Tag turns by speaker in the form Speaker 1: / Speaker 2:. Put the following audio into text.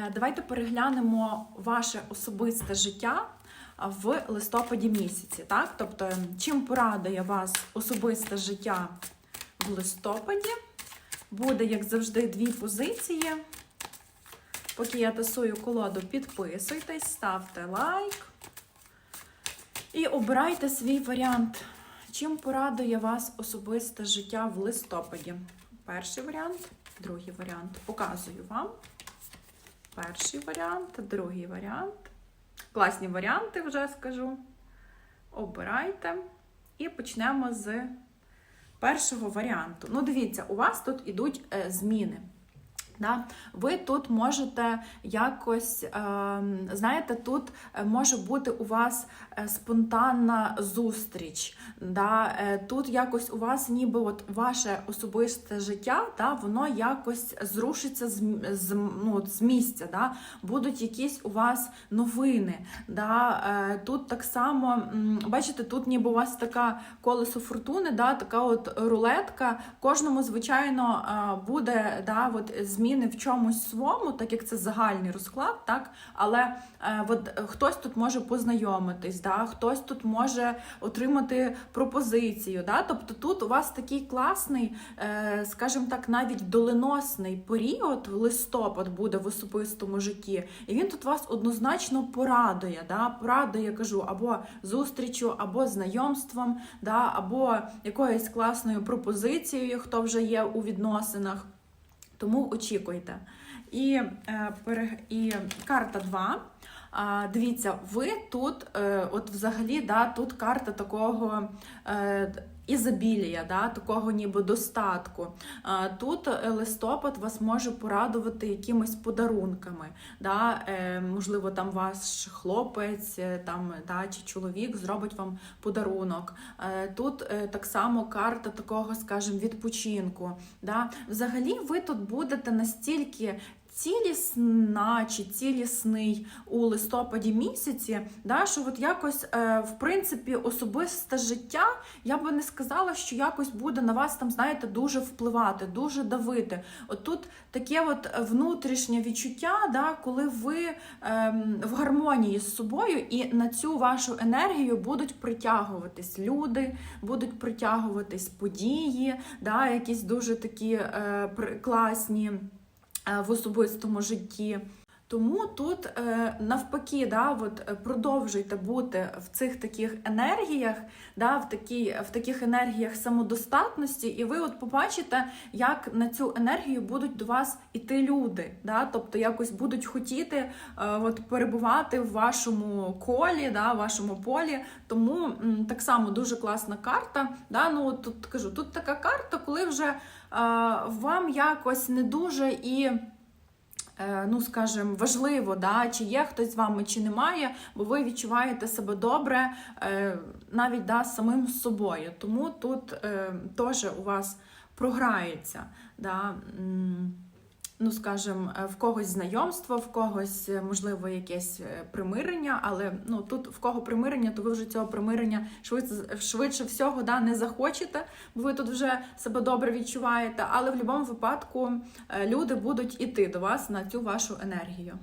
Speaker 1: Е, Давайте переглянемо ваше особисте життя в листопаді місяці. Так? Тобто, чим порадує вас особисте життя в листопаді? Буде, як завжди, дві позиції. Поки я тасую колоду, підписуйтесь, ставте лайк і обирайте свій варіант. Чим порадує вас особисте життя в листопаді? Перший варіант, другий варіант. Показую вам. Перший варіант, другий варіант. Класні варіанти вже скажу. Обирайте. І почнемо з першого варіанту. Ну, дивіться, у вас тут ідуть е, зміни. Да? Ви тут можете якось, е, знаєте, тут е, може бути у вас е, спонтанна зустріч. Да? Тут якось у вас ніби от ваше особисте життя, да? воно якось зрушиться з, з, ну, з місця. Да? Будуть якісь у вас новини. Да? Тут так само, бачите, тут ніби у вас така колесо фортуни, да? така от рулетка. Кожному, звичайно, буде да, от зміни в чомусь своєму, так як це загальний розклад, так? але е, от е, хтось тут може познайомитись, да? хтось тут може отримати пропозицію. Да? Тобто тут у вас такий класний, е, скажімо так, навіть доленосний період, листопад буде в особистому житті, і він тут вас однозначно порадує. Да? Порадує, я кажу, або зустрічю, або знайомством, да? або якоюсь класною пропозицією, хто вже є у відносинах. Тому очікуйте. І, е, і карта 2. А, дивіться, ви тут, е, от взагалі, да, тут карта такого е, ізобілія, да, такого ніби достатку. Тут е, листопад вас може порадувати якимись подарунками. Да, е, можливо, там ваш хлопець е, там, да, чи чоловік зробить вам подарунок. Тут так само карта такого, скажімо, відпочинку. Да. Взагалі, ви тут будете настільки цілісна чи цілісний у листопаді місяці, да, що от якось, е, в принципі, особисте життя, я би не сказала, що якось буде на вас там, знаєте, дуже впливати, дуже давити. От тут таке от внутрішнє відчуття, да, коли ви ем, в гармонії з собою, і на цю вашу енергію будуть притягуватись люди, будуть притягуватись події, да, якісь дуже такі е, класні е, в особистому житті. Тому тут е, навпаки, да, от, е, продовжуйте бути в цих таких енергіях, да, в, такій, в таких енергіях самодостатності, і ви от побачите, як на цю енергію будуть до вас іти люди. Да, тобто якось будуть хотіти е, от, перебувати в вашому колі, да, в вашому полі. Тому так само дуже класна карта. Да, ну, тут кажу, тут така карта, коли вже вам якось не дуже і ну скажімо, важливо, да, чи є хтось з вами, чи немає, бо ви відчуваєте себе добре е, навіть да, самим собою. Тому тут е, теж у вас програється. Да, Ну, скажімо, е, в когось знайомство, в когось, е, можливо, якесь е, примирення, але ну тут в кого примирення, то ви вже цього примирення швидше, швидше всього да, не захочете, бо ви тут вже себе добре відчуваєте. Але в будь-якому випадку люди будуть іти до вас на цю вашу енергію.